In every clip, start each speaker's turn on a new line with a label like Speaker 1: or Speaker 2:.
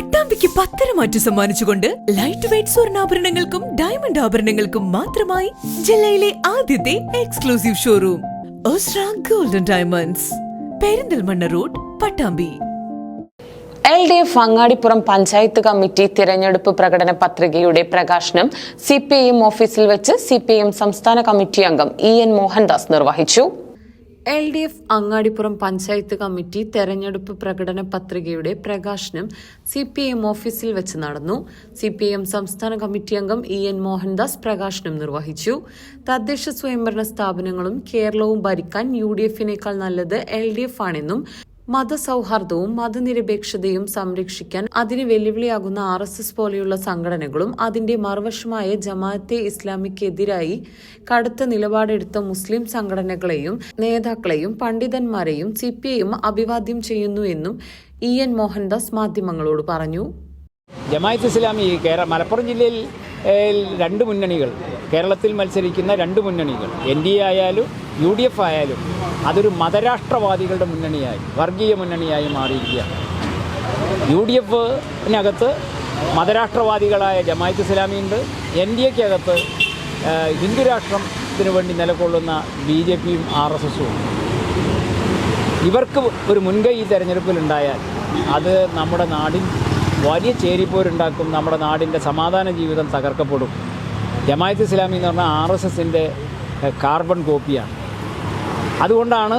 Speaker 1: പട്ടാമ്പിക്ക് പത്തര മാറ്റി സമ്മാനിച്ചുകൊണ്ട് ലൈറ്റ് വെയിറ്റ് സ്വർണാഭരണങ്ങൾക്കും ഡയമണ്ട് ആഭരണങ്ങൾക്കും മാത്രമായി ജില്ലയിലെ ആദ്യത്തെ exclusive showroom Osra golden diamonds Perinthalmanna road Pattambi.
Speaker 2: L D F Angadippuram panchayat committee തിരഞ്ഞെടുപ്പ് പ്രകടന പത്രികയുടെ പ്രകാശനം സി പി ഐ എം ഓഫീസിൽ വെച്ച് സി പി ഐ എം സംസ്ഥാന കമ്മിറ്റി അംഗം ഇ എൻ മോഹൻദാസ് നിർവഹിച്ചു. L D F Angadippuram panchayat committee തെരഞ്ഞെടുപ്പ് പ്രകടന പത്രികയുടെ പ്രകാശനം സി പി എം ഓഫീസിൽ വെച്ച് നടന്നു. സി പി എം സംസ്ഥാന കമ്മിറ്റി അംഗം ഇ എൻ മോഹൻദാസ് പ്രകാശനം നിർവഹിച്ചു. തദ്ദേശ സ്വയംഭരണ സ്ഥാപനങ്ങളും കേരളവും ഭരിക്കാൻ യു ഡി എഫിനേക്കാൾ നല്ലത് എൽ ഡി എഫ് ആണെന്നും മതസൗഹാർദ്ദവും മതനിരപേക്ഷതയും സംരക്ഷിക്കാൻ അതിന് വെല്ലുവിളിയാകുന്ന ആർ എസ് എസ് പോലെയുള്ള സംഘടനകളും അതിന്റെ മറുവശമായ ജമാഅത്തെ ഇസ്ലാമിക്കെതിരായി കടുത്ത നിലപാടെടുത്ത മുസ്ലിം സംഘടനകളെയും നേതാക്കളെയും പണ്ഡിതന്മാരെയും സി പി ഐയും അഭിവാദ്യം ചെയ്യുന്നു എന്നും ഇ എൻ മോഹൻദാസ് മാധ്യമങ്ങളോട് പറഞ്ഞു.
Speaker 3: ജമാഅത്ത് ഇസ്ലാമി കേരള മലപ്പുറം ജില്ലയിൽ രണ്ട് മുന്നണികൾ കേരളത്തിൽ മത്സരിക്കുന്ന രണ്ട് മുന്നണികൾ എൻ ഡി എ ആയാലും യു ഡി എഫ് ആയാലും അതൊരു മതരാഷ്ട്രവാദികളുടെ മുന്നണിയായി വർഗീയ മുന്നണിയായി മാറിയിരിക്കുകയാണ്. യു ഡി എഫിനകത്ത് മതരാഷ്ട്രവാദികളായ ജമായത്ത് ഇസ്ലാമിയുണ്ട്. എൻ ഡി എക്കകത്ത് ഹിന്ദുരാഷ്ട്രത്തിന് വേണ്ടി നിലകൊള്ളുന്ന ബി ജെ പിയും ആർ എസ് എസും ഇവർക്ക് ഒരു മുൻകൈ ഈ തെരഞ്ഞെടുപ്പിലുണ്ടായാൽ അത് നമ്മുടെ നാടിൻ വലിയ ചേരിപ്പോരുണ്ടാക്കും നമ്മുടെ നാടിന്റെ സമാധാന ജീവിതം തകർക്കപ്പെടും. ജമായത്ത് ഇസ്ലാമി എന്ന് പറഞ്ഞാൽ ആർ എസ് എസിന്റെ കാർബൺ കോപ്പിയാണ്. അതുകൊണ്ടാണ്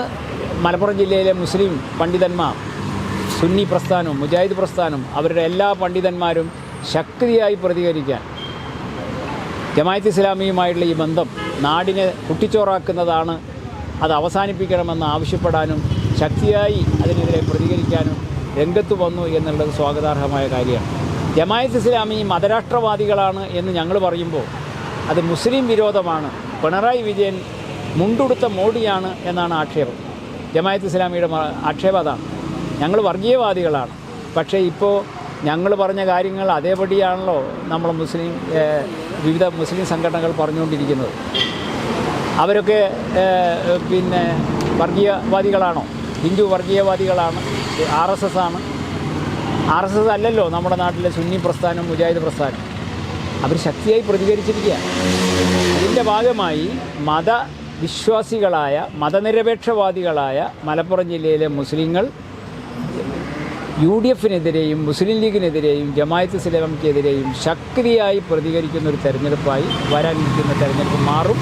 Speaker 3: മലപ്പുറം ജില്ലയിലെ മുസ്ലിം പണ്ഡിതന്മാർ സുന്നി പ്രസ്ഥാനവും മുജാഹിദ് പ്രസ്ഥാനവും അവരുടെ എല്ലാ പണ്ഡിതന്മാരും ശക്തിയായി പ്രതികരിക്കാൻ ജമായത്ത് ഇസ്ലാമിയുമായിട്ടുള്ള ഈ ബന്ധം നാടിനെ കുട്ടിച്ചോറാക്കുന്നതാണ്. അത് അവസാനിപ്പിക്കണമെന്ന് ആവശ്യപ്പെടാനും ശക്തിയായി അതിനെതിരെ പ്രതികരിക്കാനും രംഗത്ത് വന്നു എന്നുള്ളത് സ്വാഗതാർഹമായ കാര്യമാണ്. ജമായത്ത് ഇസ്ലാമി മതരാഷ്ട്രവാദികളാണ് എന്ന് ഞങ്ങൾ പറയുമ്പോൾ അത് മുസ്ലിം വിരോധമാണ്. പിണറായി വിജയൻ മുണ്ടുടുത്ത മോഡിയാണ് എന്നാണ് ആക്ഷേപം. ജമായത്ത് ഇസ്ലാമിയുടെ ആക്ഷേപം അതാണ്. ഞങ്ങൾ വർഗീയവാദികളാണ്. പക്ഷേ ഇപ്പോൾ ഞങ്ങൾ പറഞ്ഞ കാര്യങ്ങൾ അതേപടിയാണല്ലോ നമ്മൾ മുസ്ലിം വിവിധ മുസ്ലിം സംഘടനകൾ പറഞ്ഞുകൊണ്ടിരിക്കുന്നത്. അവരൊക്കെ പിന്നെ വർഗീയവാദികളാണോ? ഹിന്ദു വർഗീയവാദികളാണ് ആർ എസ് എസ് ആണ്. ആർ എസ് എസ് അല്ലല്ലോ നമ്മുടെ നാട്ടിലെ സുന്നി പ്രസ്ഥാനം മുജാഹിദ് പ്രസ്ഥാനം. അവർ ശക്തിയായി പ്രതികരിച്ചിരിക്കുക അതിന്റെ ഭാഗമായി മതവിശ്വാസികളായ മതനിരപേക്ഷവാദികളായ മലപ്പുറം ജില്ലയിലെ മുസ്ലിങ്ങൾ യു ഡി എഫിനെതിരെയും മുസ്ലിം ലീഗിനെതിരെയും ജമായത്ത് ഇസ്ലാമിക്കെതിരെയും ശക്തിയായി പ്രതികരിക്കുന്ന ഒരു തെരഞ്ഞെടുപ്പായി വരാനിരിക്കുന്ന തെരഞ്ഞെടുപ്പ് മാറും.